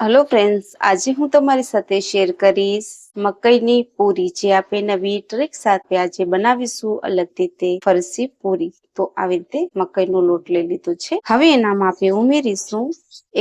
Hello friends આજે હું તમારી સાથે શેર કરીશ મકઈની પૂરી. જે આપણે નવી ટ્રીક સાથે આજે બનાવીશું, અલગ રીતે ફરસી પૂરી. તો આવી રીતે મકઈનો લોટ લઈ લીધો છે. હવે એનામાં આપણે ઉમેરીશું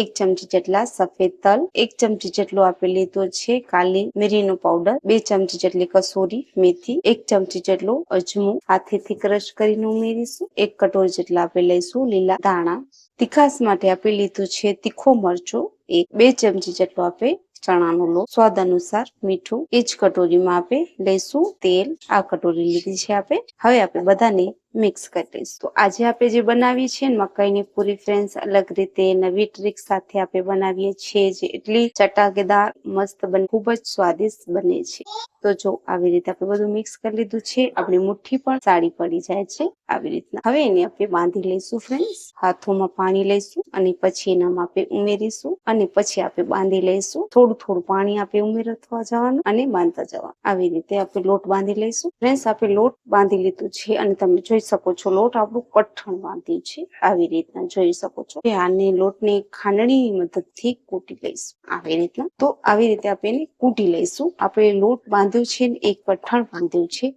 એક ચમચી જેટલા સફેદ તલ, એક ચમચી જેટલો આપણે લીધો છે કાલી મિરીનો પાવડર બે ચમચી જેટલી કસૂરી મેથી, એક ચમચી જેટલો અજમો. હાથેથી ક્રશ કરીને ઉમેરીશું. એક કટોરી જેટલા આપણે લઈશું લીલા દાણા તીખાસ માટે આપણે લીધું છે તીખો મરચો, એક, બે ચમચી જેટલો આપણે ચણાનો લોટ. સ્વાદ અનુસાર મીઠું એ જ કટોરીમાં આપણે લઈશું તેલ આ કટોરી લીધી છે આપણે હવે આપણે બધાને મિક્સ કરી લઈશું તો આજે આપણે જે બનાવીએ છીએ ને મકાઈની પૂરી ફ્રેન્ડ્સ, અલગ રીતે નવી ટ્રીક સાથે આપણે બનાવીએ છીએ જે એટલી ચટાકેદાર, મસ્ત બને, ખૂબ જ સ્વાદિષ્ટ બને છે. તો જો આવી રીતે આપણે બધું મિક્સ કરી લીધું છે, આપણી મુઠ્ઠી પણ સાડી પડી જાય છે આવી રીતના. હવે એને આપણે બાંધી લઈશું ફ્રેન્ડ્સ. હાથોમાં પાણી લઈશું અને પછી એનામાં આપણે ઉમેરીશું અને પછી આપણે બાંધી લઈશું. થોડું થોડું પાણી આપણે ઉમેરવા જવાનું અને બાંધતા જવાનું. આવી રીતે આપણે લોટ બાંધી લઈશું. ફ્રેન્ડ્સ, આપણે લોટ બાંધી લીધું છે અને તમે જોઈ શકો છો. લોટ આપણું કઠણ બાંધ્યું છે. આવી રીતના જોઈ શકો છો. આને લોટને ખાંડણીની મદદથી કૂટી લઈશું. આવી રીતના. તો આવી રીતે આપણે એને કૂટી લઈશું. આપણે લોટ બાંધ્યો છે ને એક કઠણ બાંધ્યું છે.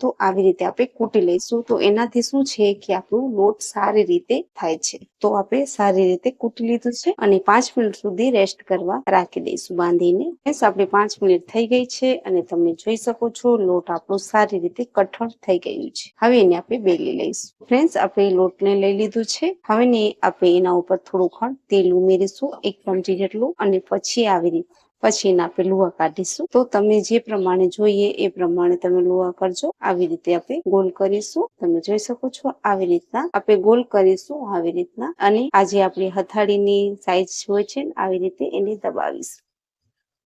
તો આવી રીતે આપણે કૂટી લઈશું. તો એનાથી શું છે કે આપણું લોટ સારી રીતે થાય છે. તો આપણે સારી રીતે કૂટી લીધું છે અને પાંચ મિનિટ સુધી રેસ્ટ કરવા રાખી દઈશું બાંધીને. બસ આપણે પાંચ મિનિટ થઈ ગઈ છે અને તમે જોઈ શકો છો લોટ આપણો સારી રીતે કઠણ થઈ ગયું છે. હવે એને આપણે બેલી લઈશું. ફ્રેન્ડ્સ આપણે લોટને લઈ લીધું છે. હવે ને આપણે એના ઉપર થોડું ખંડ તેલ ઉમેરીશું, એક ચમચી જેટલું, અને પછી આવી રીતે પછી એના આપણે લુવા કાઢીશું. તો તમે જે પ્રમાણે જોઈએ એ પ્રમાણે તમે લુવા કરજો. આવી રીતે આપણે ગોલ કરીશું. તમે જોઈ શકો છો આવી રીતના આપણે ગોલ કરીશું આવી રીતના. અને આજે આપણી હથાળીની સાઈઝ હોય છે આવી રીતે એને દબાવીશું.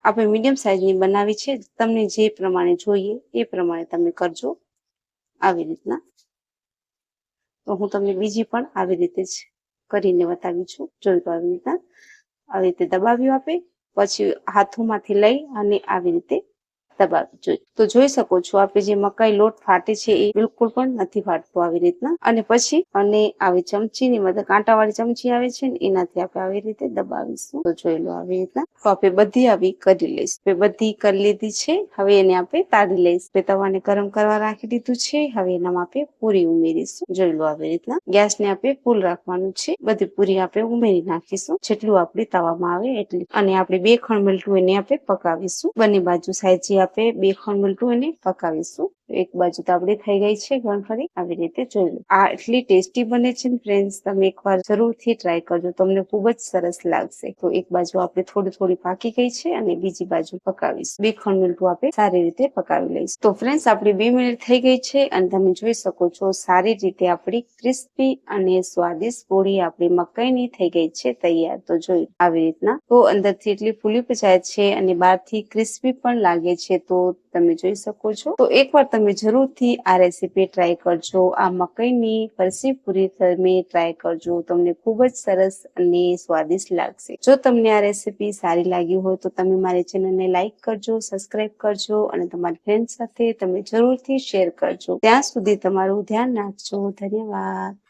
આપણે મીડિયમ સાઈઝની બનાવી છે. તમને જે પ્રમાણે જોઈએ એ પ્રમાણે તમે કરજો આવી રીતના. તો હું તમને બીજી પણ આવી રીતે જ કરીને બતાવી છું. જોયું તો આવી રીતના. આવી રીતે દબાવ્યું આપે પછી હાથોમાંથી લઈ અને આવી રીતે દબાવી જોઈએ તો જોઈ શકો છો, આપણે જે મકાઈ લોટ ફાટે છે એ બિલકુલ પણ નથી ફાટતો આવી રીતના. અને પછી અને આવી ચમચીની મદદ, કાંટાવાળી ચમચી આવે છે ને, એનાથી આપણે આવી રીતે દબાવીશું. તો જોઈ લો આવી રીતના. તો આપણે બધી આવી કરી લઈશું. બધી કરી લીધી છે, હવે એને આપણે તાળી લઈશું. તવાને ગરમ કરવા રાખી દીધું છે, હવે એનામાં આપણે પૂરી ઉમેરીશું. જોઈ લો આવી રીતના. ગેસને આપણે ફૂલ રાખવાનું છે. બધી પૂરી આપણે ઉમેરી નાખીશું. જેટલું આપણે તવામાં આવે એટલી. અને આપણે બે ખણ મિલટું એને આપણે પકાવીશું. બંને બાજુ સાઈઝ આપણે બે ખંડ મિલટું એને પકાવીશું એક બાજુ તો આપણી થઈ ગઈ છે ગણફળી આવી રીતે જોઈ લો. આ એટલી ટેસ્ટી બને છે ને ફ્રેન્ડ્સ તમે એકવાર જરૂરથી ટ્રાય કરજો. તમને ખૂબ જ સરસ લાગશે. તો એક બાજુ આપણે થોડી થોડી પાકી ગઈ છે અને બીજી બાજુ પકાવીશું. બે ખણ મિનિટ આપણે સારી રીતે પકાવી લઈશું. તો ફ્રેન્ડ્સ આપણી બે મિનિટ થઈ ગઈ છે અને તમે જોઈ શકો છો સારી રીતે આપણી ક્રિસ્પી અને સ્વાદિષ્ટ પોળી આપણી મકાઈની થઈ ગઈ છે તૈયાર. તો જોઈ આવી રીતના. તો અંદરથી એટલી ફૂલી પચાય છે અને બહારથી ક્રિસ્પી પણ લાગે છે. તો તમે જોઈ શકો છો. તો એકવાર તમે જરૂરથી આ રેસીપી ટ્રાય કરજો. આ મકઈની ફરસી પૂરી તમે ટ્રાય કરજો. તમને ખૂબ જ સરસ અને સ્વાદિષ્ટ લાગશે. જો તમને આ રેસીપી સારી લાગી હોય તો તમે મારી ચેનલને લાઈક કરજો સબસ્ક્રાઇબ કરજો અને તમારી ફ્રેન્ડ સાથે તમે જરૂરથી શેર કરજો. ત્યાં સુધી તમારું ધ્યાન રાખજો. ધન્યવાદ.